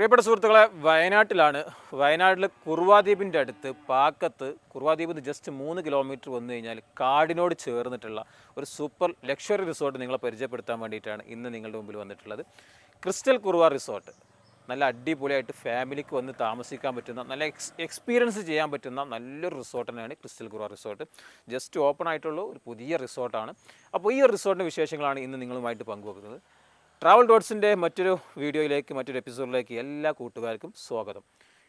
പ്രിയപ്പെട്ട സുഹൃത്തുക്കളെ വയനാട്ടിലാണ്. വയനാട്ടിൽ കുറുവാദ്വീപിന്റെ അടുത്ത് പാക്കത്ത് കുറുവാദ്വീപിൽ നിന്ന് ജസ്റ്റ് മൂന്ന് കിലോമീറ്റർ വന്നു കഴിഞ്ഞാൽ കാടിനോട് ചേർന്നിട്ടുള്ള ഒരു സൂപ്പർ ലക്ഷറി റിസോർട്ട് നിങ്ങളെ പരിചയപ്പെടുത്താൻ വേണ്ടിയിട്ടാണ് ഇന്ന് നിങ്ങളുടെ മുമ്പിൽ വന്നിട്ടുള്ളത്. ക്രിസ്റ്റൽ കുറുവ റിസോർട്ട് നല്ല അടിപൊളിയായിട്ട് ഫാമിലിക്ക് വന്ന് താമസിക്കാൻ പറ്റുന്ന നല്ല എക്സ് എക്സ്പീരിയൻസ് ചെയ്യാൻ പറ്റുന്ന നല്ലൊരു റിസോർട്ട് തന്നെയാണ് crystal Kuruva resort just open ആയിട്ടുള്ള ഒരു പുതിയ റിസോർട്ടാണ് അപ്പോൾ ഈ ഒരു റിസോർട്ടിന്റെ വിശേഷങ്ങളാണ് ഇന്ന് നിങ്ങളുമായിട്ട് പങ്കുവെക്കുന്നത്. ട്രാവൽ ഡോട്ട്സിന്റെ മറ്റൊരു വീഡിയോയിലേക്ക് മറ്റൊരു എപ്പിസോഡിലേക്ക് എല്ലാ കൂട്ടുകാർക്കും സ്വാഗതം.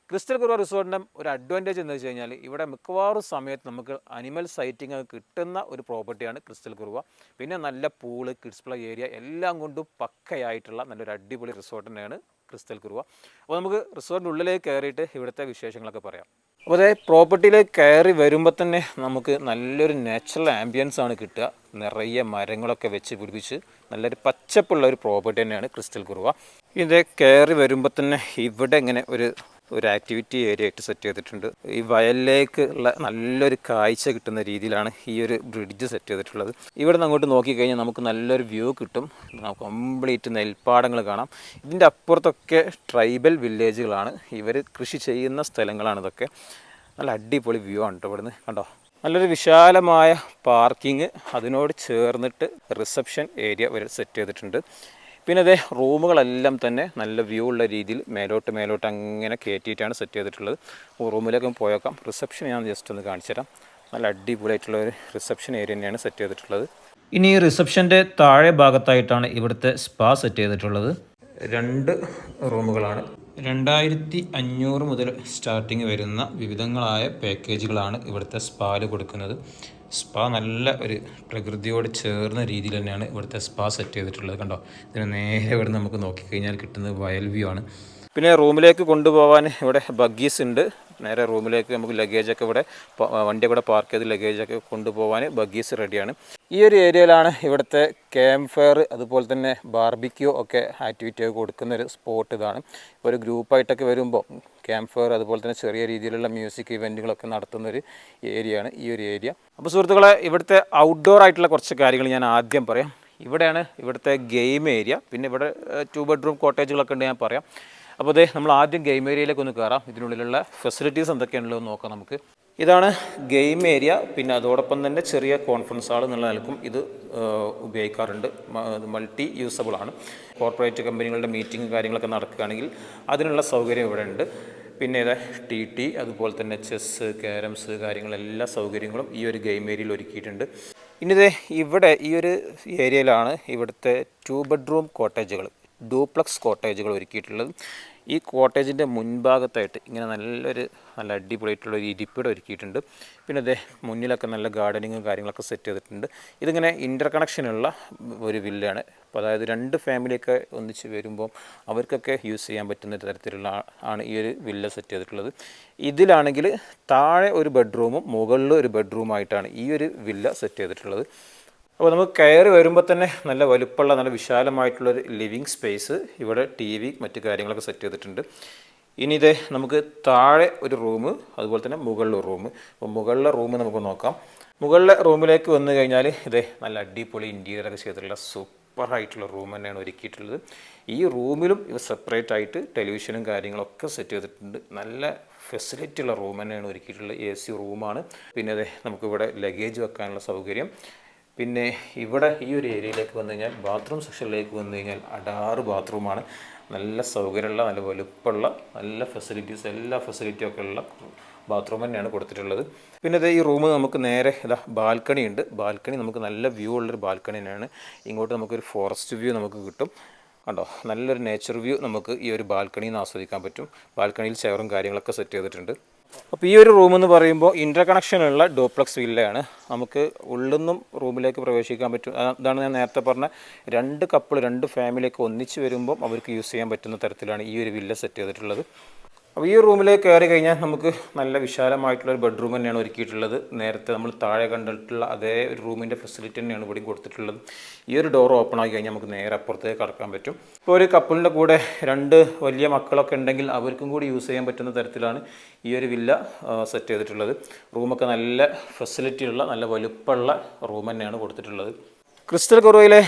ക്രിസ്റ്റൽ കുറവ റിസോർട്ടിന്റെ ഒരു അഡ്വാന്റേജ് എന്ന് വെച്ച് കഴിഞ്ഞാൽ ഇവിടെ മിക്കവാറും സമയത്ത് നമുക്ക് അനിമൽ സൈറ്റിംഗ് കിട്ടുന്ന ഒരു പ്രോപ്പർട്ടിയാണ് ക്രിസ്റ്റൽ കുറുവ പിന്നെ നല്ല പൂൾ കിഡ്സ് പ്ലേ ഏരിയ എല്ലാം കൊണ്ടും പക്കയായിട്ടുള്ള നല്ലൊരു അടിപൊളി റിസോർട്ട് തന്നെയാണ് ക്രിസ്റ്റൽ കുറുവ അപ്പോൾ നമുക്ക് റിസോർട്ടിന്റെ ഉള്ളിലേക്ക് കയറിയിട്ട് ഇവിടുത്തെ വിശേഷങ്ങളൊക്കെ പറയാം. അപ്പോൾ അതേ പ്രോപ്പർട്ടിയിലേക്ക് കയറി വരുമ്പോൾ തന്നെ നമുക്ക് നല്ലൊരു നാച്ചുറൽ ആംബിയൻസ് ആണ് കിട്ടുക. നിറയെ മരങ്ങളൊക്കെ വെച്ച് പിടിപ്പിച്ച് നല്ലൊരു പച്ചപ്പുള്ള ഒരു പ്രോപ്പർട്ടി തന്നെയാണ് ക്രിസ്റ്റൽ കുറുവ. ഇത് കയറി വരുമ്പോൾ തന്നെ ഇവിടെ ഇങ്ങനെ ഒരു ഒരു ആക്ടിവിറ്റി ഏരിയ ആയിട്ട് സെറ്റ് ചെയ്തിട്ടുണ്ട്. ഈ വയലിലേക്ക് ഉള്ള നല്ലൊരു കാഴ്ച കിട്ടുന്ന രീതിയിലാണ് ഈ ഒരു ബ്രിഡ്ജ് സെറ്റ് ചെയ്തിട്ടുള്ളത്. ഇവിടെ നിന്ന് അങ്ങോട്ട് നോക്കിക്കഴിഞ്ഞാൽ നമുക്ക് നല്ലൊരു വ്യൂ കിട്ടും. കംപ്ലീറ്റ് നെൽപ്പാടങ്ങൾ കാണാം. ഇതിന്റെ അപ്പുറത്തൊക്കെ ട്രൈബൽ വില്ലേജുകളാണ് ഇവർ കൃഷി ചെയ്യുന്ന സ്ഥലങ്ങളാണ് ഇതൊക്കെ. നല്ല അടിപൊളി വ്യൂ ആണ് കേട്ടോ ഇവിടുന്ന്. കണ്ടോ? നല്ലൊരു വിശാലമായ പാർക്കിംഗ് അതിനോട് ചേർന്നിട്ട് റിസപ്ഷൻ ഏരിയ വരെ സെറ്റ് ചെയ്തിട്ടുണ്ട്. പിന്നെ അതേ റൂമുകളെല്ലാം തന്നെ നല്ല വ്യൂ ഉള്ള രീതിയിൽ മേലോട്ട് മേലോട്ട് അങ്ങനെ കയറ്റിയിട്ടാണ് സെറ്റ് ചെയ്തിട്ടുള്ളത്. റൂമിലേക്ക് പോയേക്കാം. റിസപ്ഷൻ ഞാൻ ജസ്റ്റ് ഒന്ന് കാണിച്ചു തരാം. നല്ല അടിപൊളിയായിട്ടുള്ള ഒരു റിസപ്ഷൻ ഏരിയ തന്നെയാണ് സെറ്റ് ചെയ്തിട്ടുള്ളത്. ഇനി ഈ റിസപ്ഷന്റെ താഴെ ഭാഗത്തായിട്ടാണ് ഇവിടുത്തെ സ്പാ സെറ്റ് ചെയ്തിട്ടുള്ളത്. രണ്ട് റൂമുകളാണ്. രണ്ടായിരത്തി അഞ്ഞൂറ് മുതൽ സ്റ്റാർട്ടിങ് വരുന്ന വിവിധങ്ങളായ പാക്കേജുകളാണ് ഇവിടുത്തെ സ്പാൽ കൊടുക്കുന്നത്. സ്പാ നല്ല ഒരു പ്രകൃതിയോട് ചേർന്ന രീതിയിൽ തന്നെയാണ് ഇവിടുത്തെ സ്പാ സെറ്റ് ചെയ്തിട്ടുള്ളത് കണ്ടോ? ഇതിന് നേരെ ഇവിടെ നമുക്ക് നോക്കിക്കഴിഞ്ഞാൽ കിട്ടുന്നത് വയൽ വ്യൂ ആണ്. പിന്നെ റൂമിലേക്ക് കൊണ്ടുപോകാൻ ഇവിടെ ബഗ്ഗീസ് ഉണ്ട്. നേരെ റൂമിലേക്ക് നമുക്ക് ലഗേജൊക്കെ ഇവിടെ വണ്ടി ഇവിടെ പാർക്ക് ചെയ്ത് ലഗേജൊക്കെ കൊണ്ടുപോകാൻ ബഗ്ഗീസ് റെഡിയാണ് ഈ ഒരു ഏരിയയിലാണ് ഇവിടുത്തെ ക്യാമ്പ് ഫയർ അതുപോലെ തന്നെ ബാർബിക്യൂ ഒക്കെ ആക്ടിവിറ്റി ഒക്കെ കൊടുക്കുന്ന ഒരു സ്പോട്ട് ഇതാണ്. ഇപ്പോൾ ഒരു ഗ്രൂപ്പായിട്ടൊക്കെ വരുമ്പോൾ ക്യാമ്പ് ഫയർ അതുപോലെ തന്നെ ചെറിയ രീതിയിലുള്ള മ്യൂസിക് ഇവന്റുകളൊക്കെ നടത്തുന്ന ഒരു ഏരിയയാണ് ഈ ഒരു ഏരിയ അപ്പോൾ സുഹൃത്തുക്കളെ ഇവിടുത്തെ ഔട്ട്ഡോർ ആയിട്ടുള്ള കുറച്ച് കാര്യങ്ങൾ ഞാൻ ആദ്യം പറയാം. ഇവിടെയാണ് ഇവിടുത്തെ ഗെയിം ഏരിയ പിന്നെ ഇവിടെ ടു ബെഡ്റൂം കോട്ടേജുകളൊക്കെ ഉണ്ട് ഞാൻ പറയാം. അപ്പോൾ അതെ നമ്മൾ ആദ്യം ഗെയിം ഏരിയയിലേക്ക് ഒന്ന് കയറാം ഇതിനുള്ളിലുള്ള ഫെസിലിറ്റീസ് എന്തൊക്കെയാണുള്ളത് നോക്കാം നമുക്ക്. ഇതാണ് ഗെയിം ഏരിയ. പിന്നെ അതോടൊപ്പം തന്നെ ചെറിയ കോൺഫറൻസ് ഹാൾ എന്നുള്ള നിലക്കും ഇത് ഉപയോഗിക്കാറുണ്ട്. മൾട്ടി യൂസബിൾ ആണ്. കോർപ്പറേറ്റ് കമ്പനികളുടെ മീറ്റിംഗ് കാര്യങ്ങളൊക്കെ നടക്കുകയാണെങ്കിൽ അതിനുള്ള സൗകര്യം ഇവിടെ ഉണ്ട് പിന്നെ ഇതാ ടി ടി അതുപോലെ തന്നെ ചെസ്സ് ക്യാരംസ് കാര്യങ്ങളെല്ലാ സൗകര്യങ്ങളും ഈ ഒരു ഗെയിം ഏരിയയിൽ ഒരുക്കിയിട്ടുണ്ട്. ഇനി ദേ ഇവിടെ ഈ ഒരു ഏരിയയിലാണ് ഇവിടുത്തെ ടു ബെഡ്റൂം കോട്ടേജുകൾ ഡ്യൂപ്ലക്സ് കോട്ടേജുകൾ ഒരുക്കിയിട്ടുള്ളത്. ഈ കോട്ടേജിന്റെ മുൻഭാഗത്തായിട്ട് ഇങ്ങനെ നല്ലൊരു നല്ല അടിപൊളിയായിട്ടുള്ള ഒരു ഇരിപ്പിടം ഒരുക്കിയിട്ടുണ്ട്. പിന്നെ അതേ മുന്നിലൊക്കെ നല്ല ഗാർഡനിങ്ങും കാര്യങ്ങളൊക്കെ സെറ്റ് ചെയ്തിട്ടുണ്ട്. ഇതിങ്ങനെ ഇന്റർ കണക്ഷനുള്ള ഒരു വില്ലാണ് അപ്പോൾ അതായത് രണ്ട് ഫാമിലിയൊക്കെ ഒന്നിച്ച് വരുമ്പോൾ അവർക്കൊക്കെ യൂസ് ചെയ്യാൻ പറ്റുന്ന തരത്തിലുള്ള ആണ് ഈ ഒരു വില്ല സെറ്റ് ചെയ്തിട്ടുള്ളത്. ഇതിലാണെങ്കിൽ താഴെ ഒരു ബെഡ്റൂമും മുകളിൽ ഒരു ബെഡ്റൂമായിട്ടാണ് ഈ ഒരു വില്ല സെറ്റ് ചെയ്തിട്ടുള്ളത്. അപ്പോൾ നമുക്ക് കയറി വരുമ്പോൾ തന്നെ നല്ല വലുപ്പമുള്ള നല്ല വിശാലമായിട്ടുള്ളൊരു ലിവിങ് സ്പേസ് ഇവിടെ ടി വി മറ്റു കാര്യങ്ങളൊക്കെ സെറ്റ് ചെയ്തിട്ടുണ്ട്. ഇനി ഇത് നമുക്ക് താഴെ ഒരു റൂം അതുപോലെ തന്നെ മുകളിൽ ഒരു റൂം അപ്പോൾ മുകളിലെ റൂം നമുക്ക് നോക്കാം. മുകളിലെ റൂമിലേക്ക് വന്നു കഴിഞ്ഞാൽ ഇത് നല്ല അടിപൊളി ഇന്റീരിയറൊക്കെ ചെയ്തിട്ടുള്ള സൂപ്പർ ആയിട്ടുള്ള റൂം തന്നെയാണ് ഒരുക്കിയിട്ടുള്ളത്. ഈ റൂമിലും ഇവ സെപ്പറേറ്റ് ആയിട്ട് ടെലിവിഷനും കാര്യങ്ങളൊക്കെ സെറ്റ് ചെയ്തിട്ടുണ്ട്. നല്ല ഫെസിലിറ്റി ഉള്ള റൂം തന്നെയാണ് ഒരുക്കിയിട്ടുള്ളത് എ സി റൂമാണ് പിന്നെ അതെ നമുക്കിവിടെ ലഗേജ് വെക്കാനുള്ള സൗകര്യം. പിന്നെ ഇവിടെ ഈ ഒരു ഏരിയയിലേക്ക് വന്നു കഴിഞ്ഞാൽ ബാത്റൂം സെക്ഷനിലേക്ക് വന്നു കഴിഞ്ഞാൽ അടാറ് ബാത്റൂമാണ് നല്ല സൗകര്യമുള്ള നല്ല വലുപ്പമുള്ള നല്ല ഫെസിലിറ്റീസ് എല്ലാ ഫെസിലിറ്റിയും ഒക്കെ ഉള്ള ബാത്റൂം തന്നെയാണ് കൊടുത്തിട്ടുള്ളത്. പിന്നെ ഇത് ഈ റൂം നമുക്ക് നേരെ ഇതാ ബാൽക്കണി ഉണ്ട്. ബാൽക്കണി നമുക്ക് നല്ല വ്യൂ ഉള്ളൊരു ബാൽക്കണി തന്നെയാണ്. ഇങ്ങോട്ട് നമുക്കൊരു ഫോറസ്റ്റ് വ്യൂ നമുക്ക് കിട്ടും. കണ്ടോ? നല്ലൊരു നേച്ചർ വ്യൂ നമുക്ക് ഈ ഒരു ബാൽക്കണിയിൽ നിന്ന് ആസ്വദിക്കാൻ പറ്റും. ബാൽക്കണിയിൽ ചെയറും കാര്യങ്ങളൊക്കെ സെറ്റ് ചെയ്തിട്ടുണ്ട്. അപ്പോൾ ഈ ഒരു റൂം എന്ന് പറയുമ്പോൾ ഇന്റർ കണക്ഷനുള്ള ഡോപ്ലക്സ് വില്ലയാണ് നമുക്ക് ഉള്ളിൽ റൂമിലേക്ക് പ്രവേശിക്കാൻ പറ്റും. അതാണ് ഞാൻ നേരത്തെ പറഞ്ഞ രണ്ട് കപ്പിൾ രണ്ട് ഫാമിലിയൊക്കെ ഒന്നിച്ച് വരുമ്പോൾ അവർക്ക് യൂസ് ചെയ്യാൻ പറ്റുന്ന തരത്തിലാണ് ഈ ഒരു വില്ല സെറ്റ് ചെയ്തിട്ടുള്ളത്. അപ്പോൾ ഈ റൂമിലേക്ക് കയറി കഴിഞ്ഞാൽ നമുക്ക് നല്ല വിശാലമായിട്ടുള്ള ഒരു ബെഡ്റൂം തന്നെയാണ് ഒരുക്കിയിട്ടുള്ളത്. നേരത്തെ നമ്മൾ താഴെ കണ്ടിട്ടുള്ള അതേ ഒരു റൂമിന്റെ ഫെസിലിറ്റി തന്നെയാണ് ഇവിടെയും കൊടുത്തിട്ടുള്ളത്. ഈ ഒരു ഡോർ ഓപ്പൺ ആക്കി കഴിഞ്ഞാൽ നമുക്ക് നേരെ അപ്പുറത്തേക്ക് കടക്കാൻ പറ്റും. ഇപ്പോൾ ഒരു കപ്പിളിന്റെ കൂടെ രണ്ട് വലിയ മക്കളൊക്കെ ഉണ്ടെങ്കിൽ അവർക്കും കൂടി യൂസ് ചെയ്യാൻ പറ്റുന്ന തരത്തിലാണ് ഈ ഒരു വില്ല സെറ്റ് ചെയ്തിട്ടുള്ളത്. റൂമൊക്കെ നല്ല ഫെസിലിറ്റി ഉള്ള നല്ല വലുപ്പമുള്ള റൂം തന്നെയാണ് കൊടുത്തിട്ടുള്ളത്. ക്രിസ്റ്റൽ കുറവയിലെ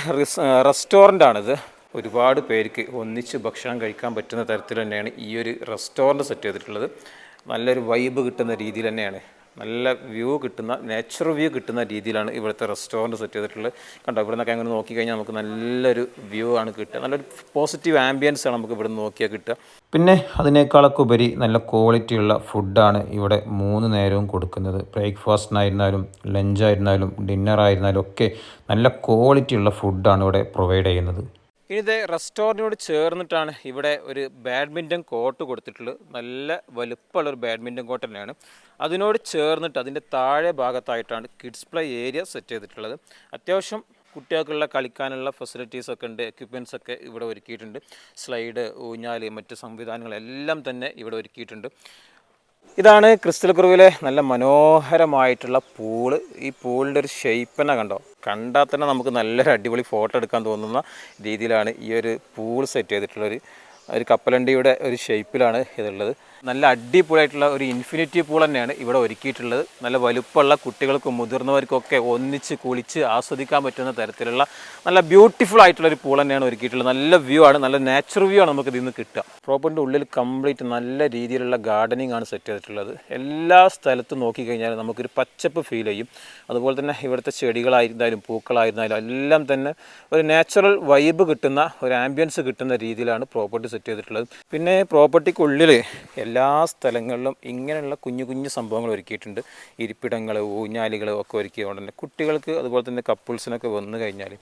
റെസ്റ്റോറന്റ് ആണിത്. ഒരുപാട് പേർക്ക് ഒന്നിച്ച് ഭക്ഷണം കഴിക്കാൻ പറ്റുന്ന തരത്തിൽ തന്നെയാണ് ഈ ഒരു റെസ്റ്റോറന്റ് സെറ്റ് ചെയ്തിട്ടുള്ളത്. നല്ലൊരു വൈബ് കിട്ടുന്ന രീതിയിൽ തന്നെയാണ്. നല്ല വ്യൂ കിട്ടുന്ന നാച്ചുറൽ വ്യൂ കിട്ടുന്ന രീതിയിലാണ് ഇവിടുത്തെ റെസ്റ്റോറന്റ് സെറ്റ് ചെയ്തിട്ടുള്ളത്. കണ്ടോ ഇവിടെ നിന്നൊക്കെ അങ്ങനെ നോക്കിക്കഴിഞ്ഞാൽ നമുക്ക് നല്ലൊരു വ്യൂ ആണ് കിട്ടുക. നല്ലൊരു പോസിറ്റീവ് ആംബിയൻസ് ആണ് നമുക്ക് ഇവിടെ നിന്ന് നോക്കിയാൽ കിട്ടുക. പിന്നെ അതിനേക്കാളൊക്കെ ഉപരി നല്ല ക്വാളിറ്റിയുള്ള ഫുഡാണ് ഇവിടെ മൂന്ന് നേരവും കൊടുക്കുന്നത്. ബ്രേക്ക്ഫാസ്റ്റിനായിരുന്നാലും ലഞ്ചായിരുന്നാലും ഡിന്നറായിരുന്നാലും ഒക്കെ നല്ല ക്വാളിറ്റിയുള്ള ഫുഡാണ് ഇവിടെ പ്രൊവൈഡ് ചെയ്യുന്നത്. ഇനി ഇത് റെസ്റ്റോറന്റിനോട് ചേർന്നിട്ടാണ് ഇവിടെ ഒരു ബാഡ്മിന്റൺ കോർട്ട് കൊടുത്തിട്ടുള്ളത്. നല്ല വലുപ്പമുള്ള ഒരു ബാഡ്മിന്റൺ കോർട്ട് തന്നെയാണ്. അതിനോട് ചേർന്നിട്ട് അതിന്റെ താഴെ ഭാഗത്തായിട്ടാണ് കിഡ്സ് പ്ലേ ഏരിയ സെറ്റ് ചെയ്തിട്ടുള്ളത്. അത്യാവശ്യം കുട്ടികൾക്കുള്ള കളിക്കാനുള്ള ഫെസിലിറ്റീസ് ഒക്കെ ഉണ്ട് എക്യുപ്മെന്റ്സ് ഒക്കെ ഇവിടെ ഒരുക്കിയിട്ടുണ്ട്. സ്ലൈഡ് ഊഞ്ഞാൽ മറ്റ് സംവിധാനങ്ങളെല്ലാം തന്നെ ഇവിടെ ഒരുക്കിയിട്ടുണ്ട്. ഇതാണ് ക്രിസ്റ്റൽ കുറുവിലെ നല്ല മനോഹരമായിട്ടുള്ള പൂൾ. ഈ പൂളിന്റെ ഒരു ഷേപ്പ് തന്നെ കണ്ടോ? കണ്ടാൽ തന്നെ നമുക്ക് നല്ലൊരു അടിപൊളി ഫോട്ടോ എടുക്കാൻ തോന്നുന്ന രീതിയിലാണ് ഈ ഒരു പൂൾ സെറ്റ് ചെയ്തിട്ടുള്ളൊരു ഒരു കപ്പലണ്ടിയുടെ ഒരു ഷേപ്പിലാണ് ഇതുള്ളത്. നല്ല അടിപൊളിയായിട്ടുള്ള ഒരു ഇൻഫിനിറ്റി പൂൾ തന്നെയാണ് ഇവിടെ ഒരുക്കിയിട്ടുള്ളത്. നല്ല വലുപ്പമുള്ള കുട്ടികൾക്കും മുതിർന്നവർക്കൊക്കെ ഒന്നിച്ച് കുളിച്ച് ആസ്വദിക്കാൻ പറ്റുന്ന തരത്തിലുള്ള നല്ല ബ്യൂട്ടിഫുൾ ആയിട്ടുള്ള ഒരു പൂൾ തന്നെയാണ് ഒരുക്കിയിട്ടുള്ളത്. നല്ല വ്യൂ ആണ് നല്ല നാച്ചുറൽ വ്യൂ ആണ് നമുക്ക് ഇതിൽ നിന്ന് കിട്ടുക. പ്രോപ്പറിന്റെ ഉള്ളിൽ കംപ്ലീറ്റ് നല്ല രീതിയിലുള്ള ഗാർഡനിങ് ആണ് സെറ്റ് ചെയ്തിട്ടുള്ളത്. എല്ലാ സ്ഥലത്തും നോക്കിക്കഴിഞ്ഞാൽ നമുക്കൊരു പച്ചപ്പ് ഫീൽ ചെയ്യും. അതുപോലെ തന്നെ ഇവിടുത്തെ ചെടികളായിരുന്നാലും പൂക്കളായിരുന്നാലും എല്ലാം തന്നെ ഒരു നാച്ചുറൽ വൈബ് കിട്ടുന്ന ഒരു ആംബിയൻസ് കിട്ടുന്ന രീതിയിലാണ് പ്രോപ്പർട്ടി സെറ്റ് ചെയ്തിട്ടുള്ളത്. പിന്നെ പ്രോപ്പർട്ടിക്കുള്ളിൽ എല്ലാ സ്ഥലങ്ങളിലും ഇങ്ങനെയുള്ള കുഞ്ഞു കുഞ്ഞു സംഭവങ്ങൾ ഒരുക്കിയിട്ടുണ്ട്. ഇരിപ്പിടങ്ങൾ ഊഞ്ഞാലികൾ ഒക്കെ ഒരുക്കിയതുകൊണ്ട് തന്നെ കുട്ടികൾക്ക് അതുപോലെ തന്നെ കപ്പിൾസിനൊക്കെ വന്നു കഴിഞ്ഞാൽ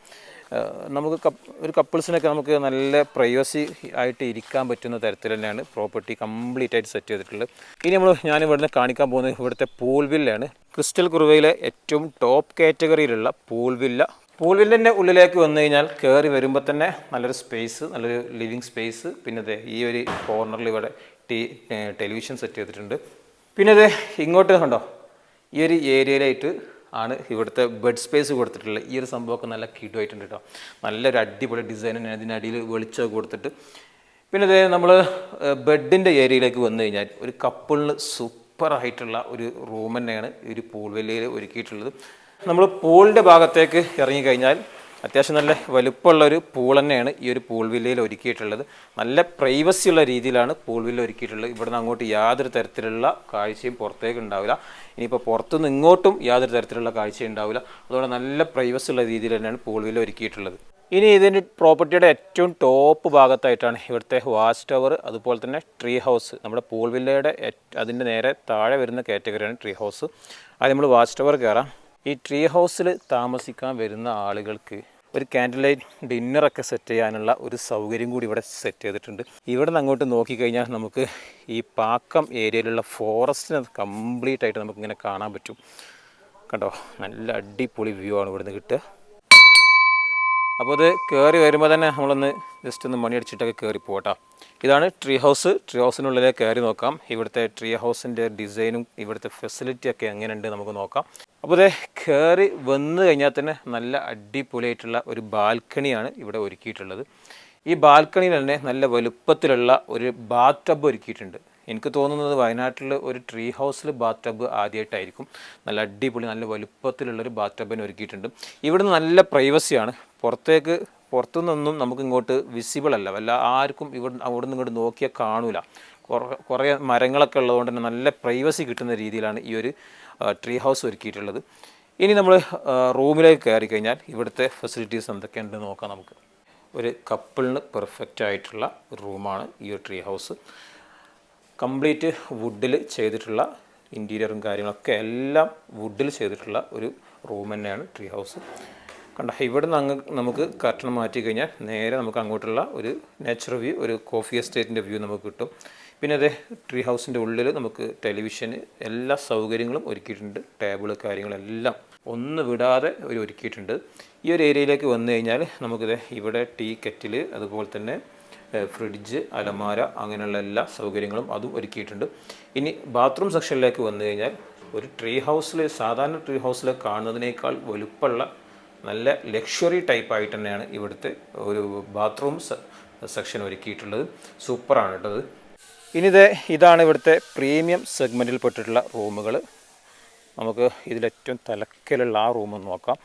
നമുക്ക് കപ്പ് ഒരു കപ്പിൾസിനൊക്കെ നമുക്ക് നല്ല പ്രൈവസി ആയിട്ട് ഇരിക്കാൻ പറ്റുന്ന തരത്തിൽ തന്നെയാണ് പ്രോപ്പർട്ടി കംപ്ലീറ്റ് ആയിട്ട് സെറ്റ് ചെയ്തിട്ടുള്ളത്. ഇനി നമ്മൾ ഞാൻ ഇവിടുന്ന് കാണിക്കാൻ പോകുന്നത് ഇവിടുത്തെ പൂൾ വില്ലയാണ്. ക്രിസ്റ്റൽ കുറുവയിലെ ഏറ്റവും ടോപ്പ് കാറ്റഗറിയിലുള്ള പൂൾ വില്ല. പൂൾ വില്ലിന്റെ ഉള്ളിലേക്ക് വന്നു കഴിഞ്ഞാൽ കയറി വരുമ്പോൾ തന്നെ നല്ലൊരു സ്പേസ് നല്ലൊരു ലിവിങ് സ്പേസ്. പിന്നെ ഈ ഒരു കോർണറിൽ ഇവിടെ ടെലിവിഷൻ സെറ്റ് ചെയ്തിട്ടുണ്ട്. പിന്നെ ഇത് ഇങ്ങോട്ട് കണ്ടോ? ഈ ഒരു ഏരിയയിലായിട്ട് ആണ് ഇവിടുത്തെ ബെഡ് സ്പേസ് കൊടുത്തിട്ടുള്ളത്. ഈ ഒരു സംഭവമൊക്കെ നല്ല കിടുമായിട്ടുണ്ട് കേട്ടോ നല്ലൊരു അടിപൊളി ഡിസൈൻ തന്നെ അതിനടിയിൽ വെളിച്ചമൊക്കെ കൊടുത്തിട്ട്. പിന്നെ ഇത് നമ്മൾ ബെഡിന്റെ ഏരിയയിലേക്ക് വന്നു കഴിഞ്ഞാൽ ഒരു കപ്പിളിന് സൂപ്പറായിട്ടുള്ള ഒരു റൂം തന്നെയാണ് ഈ ഒരു പൂൾ വെല്ലയിൽ ഒരുക്കിയിട്ടുള്ളത്. നമ്മൾ പൂളിന്റെ ഭാഗത്തേക്ക് ഇറങ്ങിക്കഴിഞ്ഞാൽ അത്യാവശ്യം നല്ല വലുപ്പമുള്ള ഒരു പൂൾ തന്നെയാണ് ഈ ഒരു പൂൾ വില്ലയിൽ ഒരുക്കിയിട്ടുള്ളത്. നല്ല പ്രൈവസി ഉള്ള രീതിയിലാണ് പൂൾ വില്ല ഒരുക്കിയിട്ടുള്ളത്. ഇവിടുന്ന് അങ്ങോട്ട് യാതൊരു തരത്തിലുള്ള കാഴ്ചയും പുറത്തേക്ക് ഉണ്ടാവില്ല. ഇനിയിപ്പോൾ പുറത്തുനിന്ന് ഇങ്ങോട്ടും യാതൊരു തരത്തിലുള്ള കാഴ്ചയും ഉണ്ടാവില്ല. അതുകൊണ്ട് നല്ല പ്രൈവസി ഉള്ള രീതിയിൽ തന്നെയാണ് പൂൾ വില്ല ഒരുക്കിയിട്ടുള്ളത്. ഇനി ഇതിന്റെ പ്രോപ്പർട്ടിയുടെ ഏറ്റവും ടോപ്പ് ഭാഗത്തായിട്ടാണ് ഇവിടുത്തെ വാച്ച് ടവർ അതുപോലെ തന്നെ ട്രീ ഹൗസ് നമ്മുടെ പൂൾ വില്ലയുടെ അതിന്റെ നേരെ താഴെ വരുന്ന കാറ്റഗറിയാണ് ട്രീ ഹൗസ് അത് നമ്മൾ വാച്ച് ടവർ കയറാം. ഈ ട്രീ ഹൗസിൽ താമസിക്കാൻ വരുന്ന ആളുകൾക്ക് ഒരു ക്യാൻഡിൽ ലൈറ്റ് ഡിന്നറൊക്കെ സെറ്റ് ചെയ്യാനുള്ള ഒരു സൗകര്യം കൂടി ഇവിടെ സെറ്റ് ചെയ്തിട്ടുണ്ട്. ഇവിടെ നിന്ന് അങ്ങോട്ട് നോക്കിക്കഴിഞ്ഞാൽ നമുക്ക് ഈ പാക്കം ഏരിയയിലുള്ള ഫോറസ്റ്റിനെ കംപ്ലീറ്റ് ആയിട്ട് നമുക്കിങ്ങനെ കാണാൻ പറ്റും. കണ്ടോ? നല്ല അടിപൊളി വ്യൂ ആണ് ഇവിടുന്ന് കിട്ടുക. അപ്പോൾ ഇത് കയറി വരുമ്പോൾ തന്നെ നമ്മളൊന്ന് ജസ്റ്റ് ഒന്ന് മണിയടിച്ചിട്ടൊക്കെ കയറി പോകട്ടോ ഇതാണ് ട്രീ ഹൗസ് ട്രീ ഹൗസിനുള്ളിൽ കയറി നോക്കാം. ഇവിടുത്തെ ട്രീ ഹൗസിന്റെ ഡിസൈനും ഇവിടുത്തെ ഫെസിലിറ്റിയൊക്കെ എങ്ങനെയുണ്ട് നമുക്ക് നോക്കാം. അപ്പോൾ ഇത് കയറി വന്ന് കഴിഞ്ഞാൽ തന്നെ നല്ല അടിപൊളിയായിട്ടുള്ള ഒരു ബാൽക്കണിയാണ് ഇവിടെ ഒരുക്കിയിട്ടുള്ളത്. ഈ ബാൽക്കണിയിൽ തന്നെ നല്ല വലുപ്പത്തിലുള്ള ഒരു ബാത്ത് ടബ് ഒരുക്കിയിട്ടുണ്ട്. എനിക്ക് തോന്നുന്നത് വയനാട്ടിൽ ഒരു ട്രീ ഹൗസിൽ ബാത്ത് ടബ് ആദ്യമായിട്ടായിരിക്കും നല്ല അടിപൊളി നല്ല വലുപ്പത്തിലുള്ളൊരു ബാത്ത് ടബിന് ഒരുക്കിയിട്ടുണ്ട്. ഇവിടുന്ന് നല്ല പ്രൈവസിയാണ് പുറത്തേക്ക് പുറത്തുനിന്നൊന്നും നമുക്ക് ഇങ്ങോട്ട് വിസിബിൾ അല്ല. വല്ല ആർക്കും ഇവിടെ അവിടെ നിന്ന് ഇങ്ങോട്ട് നോക്കിയാൽ കാണൂല. കുറേ മരങ്ങളൊക്കെ ഉള്ളതുകൊണ്ട് തന്നെ നല്ല പ്രൈവസി കിട്ടുന്ന രീതിയിലാണ് ഈ ഒരു ട്രീ ഹൗസ് ഒരുക്കിയിട്ടുള്ളത്. ഇനി നമ്മൾ റൂമിലേക്ക് കയറി കഴിഞ്ഞാൽ ഇവിടുത്തെ ഫെസിലിറ്റീസ് എന്തൊക്കെയുണ്ടെന്ന് നോക്കാം നമുക്ക്. ഒരു കപ്പിളിന് പെർഫെക്റ്റ് ആയിട്ടുള്ള റൂമാണ് ഈ ഒരു ട്രീ ഹൗസ് കംപ്ലീറ്റ് വുഡിൽ ചെയ്തിട്ടുള്ള ഇന്റീരിയറും കാര്യങ്ങളൊക്കെ എല്ലാം വുഡിൽ ചെയ്തിട്ടുള്ള ഒരു റൂം തന്നെയാണ് ട്രീ ഹൗസ്. കണ്ട ഇവിടെ നിന്ന് അങ്ങ് നമുക്ക് കർട്ടൺ മാറ്റി കഴിഞ്ഞാൽ നേരെ നമുക്ക് അങ്ങോട്ടുള്ള ഒരു നാച്ചുറൽ വ്യൂ ഒരു കോഫി എസ്റ്റേറ്റിന്റെ വ്യൂ നമുക്ക് കിട്ടും. പിന്നെ അതേ ട്രീ ഹൗസിന്റെ ഉള്ളിൽ നമുക്ക് ടെലിവിഷന് എല്ലാ സൗകര്യങ്ങളും ഒരുക്കിയിട്ടുണ്ട്. ടേബിൾ കാര്യങ്ങളെല്ലാം ഒന്ന് വിടാതെ ഒരു ഒരുക്കിയിട്ടുണ്ട്. ഈ ഒരു ഏരിയയിലേക്ക് വന്നു കഴിഞ്ഞാൽ നമുക്കിത് ഇവിടെ ടീ കെറ്റിൽ അതുപോലെ തന്നെ ഫ്രിഡ്ജ് അലമാര അങ്ങനെയുള്ള എല്ലാ സൗകര്യങ്ങളും അതും ഒരുക്കിയിട്ടുണ്ട്. ഇനി ബാത്റൂം സെക്ഷനിലേക്ക് വന്നു കഴിഞ്ഞാൽ ഒരു ട്രീ ഹൗസിൽ സാധാരണ ട്രീ ഹൗസിൽ കാണുന്നതിനേക്കാൾ വലുപ്പമുള്ള നല്ല ലക്ഷറി ടൈപ്പായിട്ട് തന്നെയാണ് ഇവിടുത്തെ ഒരു ബാത്റൂം സെക്ഷൻ ഒരുക്കിയിട്ടുള്ളത്. സൂപ്പറാണ് കേട്ടത് ഇനി ഇത് ഇതാണ് ഇവിടുത്തെ പ്രീമിയം സെഗ്മെന്റിൽ പെട്ടിട്ടുള്ള റൂമുകൾ നമുക്ക് ഇതിലേറ്റവും തലക്കലുള്ള ആ റൂം നോക്കാം.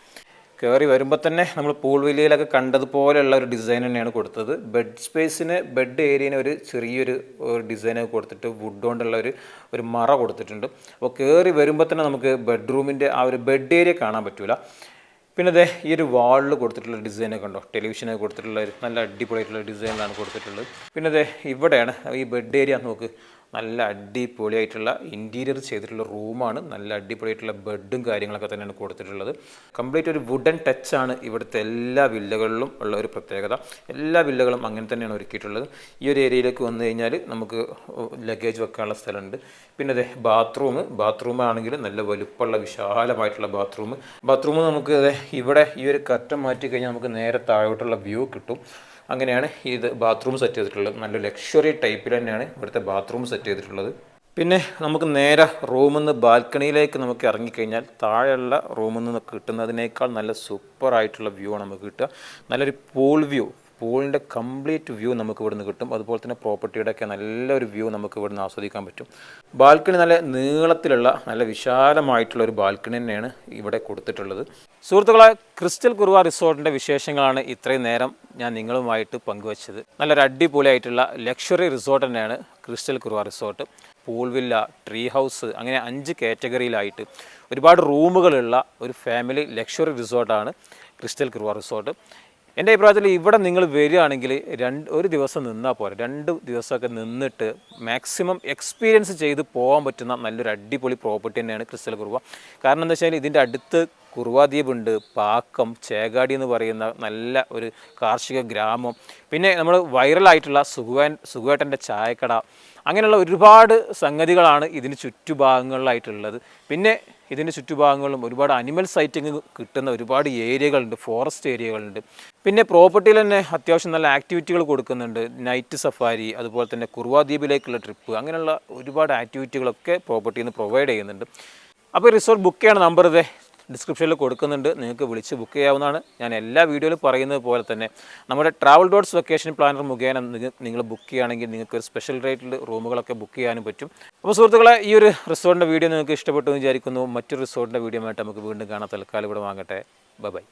കയറി വരുമ്പോൾ തന്നെ നമ്മൾ പൂൾ വില്ലയിലൊക്കെ കണ്ടതുപോലെയുള്ള ഒരു ഡിസൈൻ തന്നെയാണ് കൊടുത്തത്. ബെഡ് സ്പേസിന് ബെഡ് ഏരിയന് ഒരു ചെറിയൊരു ഒരു ഡിസൈൻ കൊടുത്തിട്ട് വുഡ് കൊണ്ടുള്ള ഒരു ഒരു മറ കൊടുത്തിട്ടുണ്ട്. അപ്പോൾ കയറി വരുമ്പോൾ തന്നെ നമുക്ക് ബെഡ്റൂമിന്റെ ആ ഒരു ബെഡ് ഏരിയ കാണാൻ പറ്റില്ല പിന്നെ അതെ ഈ ഒരു വാളിൽ കൊടുത്തിട്ടുള്ള ഡിസൈനൊക്കെ ഉണ്ടോ ടെലിവിഷനൊക്കെ കൊടുത്തിട്ടുള്ള ഒരു നല്ല അടിപൊളിയായിട്ടുള്ള ഡിസൈനിലാണ് കൊടുത്തിട്ടുള്ളത്. പിന്നെ അതെ ഇവിടെയാണ് ഈ ബെഡ് ഏരിയ നോക്ക്. നല്ല അടിപൊളിയായിട്ടുള്ള ഇന്റീരിയർ ചെയ്തിട്ടുള്ള റൂമാണ്. നല്ല അടിപൊളിയായിട്ടുള്ള ബെഡും കാര്യങ്ങളൊക്കെ തന്നെയാണ് കൊടുത്തിട്ടുള്ളത്. കംപ്ലീറ്റ് ഒരു വുഡൻ ടച്ചാണ് ഇവിടുത്തെ എല്ലാ വില്ലകളിലും ഉള്ള ഒരു പ്രത്യേകത. എല്ലാ വില്ലകളും അങ്ങനെ തന്നെയാണ് ഒരുക്കിയിട്ടുള്ളത്. ഈ ഒരു ഏരിയയിലേക്ക് വന്നു കഴിഞ്ഞാൽ നമുക്ക് ലഗേജ് വെക്കാനുള്ള സ്ഥലമുണ്ട്. പിന്നെ അതെ ബാത്റൂം ബാത്റൂം ആണെങ്കിൽ നല്ല വലുപ്പമുള്ള വിശാലമായിട്ടുള്ള ബാത്റൂം ബാത്റൂം നമുക്ക് ഇവിടെ ഈ ഒരു കറ്റം മാറ്റി കഴിഞ്ഞാൽ നമുക്ക് നേരെ താഴോട്ടുള്ള വ്യൂ കിട്ടും. അങ്ങനെയാണ് ഇത് ബാത്റൂം സെറ്റ് ചെയ്തിട്ടുള്ളത്. നല്ല ലക്ഷറി ടൈപ്പിൽ തന്നെയാണ് ഇവിടുത്തെ ബാത്റൂം സെറ്റ് ചെയ്തിട്ടുള്ളത്. പിന്നെ നമുക്ക് നേരെ റൂമിൽ നിന്ന് ബാൽക്കണിയിലേക്ക് നമുക്ക് ഇറങ്ങിക്കഴിഞ്ഞാൽ താഴെയുള്ള റൂമിൽ നിന്ന് കിട്ടുന്നതിനേക്കാൾ നല്ല സൂപ്പറായിട്ടുള്ള വ്യൂ ആണ് നമുക്ക് കിട്ടുക. നല്ലൊരു പൂൾ വ്യൂ പൂളിന്റെ കംപ്ലീറ്റ് വ്യൂ നമുക്ക് ഇവിടുന്ന് കിട്ടും. അതുപോലെ തന്നെ പ്രോപ്പർട്ടിയുടെ ഒക്കെ നല്ലൊരു വ്യൂ നമുക്ക് ഇവിടുന്ന് ആസ്വദിക്കാൻ പറ്റും. ബാൽക്കണി നല്ല നീളത്തിലുള്ള നല്ല വിശാലമായിട്ടുള്ള ഒരു ബാൽക്കണി തന്നെയാണ് ഇവിടെ കൊടുത്തിട്ടുള്ളത്. സുഹൃത്തുക്കളെ ക്രിസ്റ്റൽ കുറുവ റിസോർട്ടിന്റെ വിശേഷങ്ങളാണ് ഇത്രയും നേരം ഞാൻ നിങ്ങളുമായിട്ട് പങ്കുവച്ചത്. നല്ലൊരു അടിപൊളിയായിട്ടുള്ള ലക്ഷറി റിസോർട്ട് തന്നെയാണ് Crystal Kuruva resort. Pool villa tree house അങ്ങനെ അഞ്ച് കാറ്റഗറിയിലായിട്ട് ഒരുപാട് റൂമുകളുള്ള ഒരു ഫാമിലി ലക്ഷറി റിസോർട്ടാണ് ക്രിസ്റ്റൽ കുറുവ റിസോർട്ട്. എന്റെ അഭിപ്രായത്തിൽ ഇവിടെ നിങ്ങൾ വരികയാണെങ്കിൽ രണ്ട് ഒരു ദിവസം നിന്നാൽ പോരെ. രണ്ട് ദിവസമൊക്കെ നിന്നിട്ട് മാക്സിമം എക്സ്പീരിയൻസ് ചെയ്ത് പോകാൻ പറ്റുന്ന നല്ലൊരു അടിപൊളി പ്രോപ്പർട്ടി തന്നെയാണ് ക്രിസ്റ്റൽ കുറുവ കാരണം എന്താ വെച്ചാൽ ഇതിന്റെ അടുത്ത് കുറുവാദ്വീപുണ്ട് പാക്കം ചേകാടി എന്ന് പറയുന്ന നല്ല ഒരു കാർഷിക ഗ്രാമം. പിന്നെ നമ്മൾ വൈറലായിട്ടുള്ള സുഖുവാൻ സുഖുവേട്ടന്റെ ചായക്കട. അങ്ങനെയുള്ള ഒരുപാട് സംഗതികളാണ് ഇതിന് ചുറ്റുഭാഗങ്ങളിലായിട്ടുള്ളത്. പിന്നെ ഇതിന്റെ ചുറ്റുഭാഗങ്ങളിലും ഒരുപാട് അനിമൽ സൈറ്റിങ് കിട്ടുന്ന ഒരുപാട് ഏരിയകളുണ്ട് ഫോറസ്റ്റ് ഏരിയകളുണ്ട് പിന്നെ പ്രോപ്പർട്ടിയിൽ തന്നെ അത്യാവശ്യം നല്ല ആക്ടിവിറ്റികൾ കൊടുക്കുന്നുണ്ട്. നൈറ്റ് സഫാരി അതുപോലെ തന്നെ കുറുവാ ദ്വീപിലേക്കുള്ള ട്രിപ്പ് അങ്ങനെയുള്ള ഒരുപാട് ആക്ടിവിറ്റികളൊക്കെ പ്രോപ്പർട്ടിയിൽ നിന്ന് പ്രൊവൈഡ് ചെയ്യുന്നുണ്ട്. അപ്പോൾ റിസോർട്ട് ബുക്ക് ചെയ്യണ നമ്പർ ഇതേ ഡിസ്ക്രിപ്ഷനിൽ കൊടുക്കുന്നുണ്ട്. നിങ്ങൾക്ക് വിളിച്ച് ബുക്ക് ചെയ്യാവുന്നതാണ്. ഞാൻ എല്ലാ വീഡിയോയിലും പറയുന്നത് പോലെ തന്നെ നമ്മുടെ ട്രാവൽ ഡോട്ട്സ് വെക്കേഷൻ പ്ലാനർ മുഖേന നിങ്ങൾ ബുക്ക് ചെയ്യുകയാണെങ്കിൽ നിങ്ങൾക്ക് ഒരു സ്പെഷ്യൽ റേറ്റിൽ റൂമുകളൊക്കെ ബുക്ക് ചെയ്യാനും പറ്റും. അപ്പോൾ സുഹൃത്തുക്കളെ ഈ ഒരു റിസോർട്ടിന്റെ വീഡിയോ നിങ്ങൾക്ക് ഇഷ്ടപ്പെട്ടു എന്ന് വിചാരിക്കുന്നു. മറ്റൊരു റിസോർട്ടിന്റെ വീഡിയോ ആയിട്ട് നമുക്ക് വീണ്ടും കാണാം. തൽക്കാലം ഇവിടെ വാങ്ങട്ടെ. ബൈ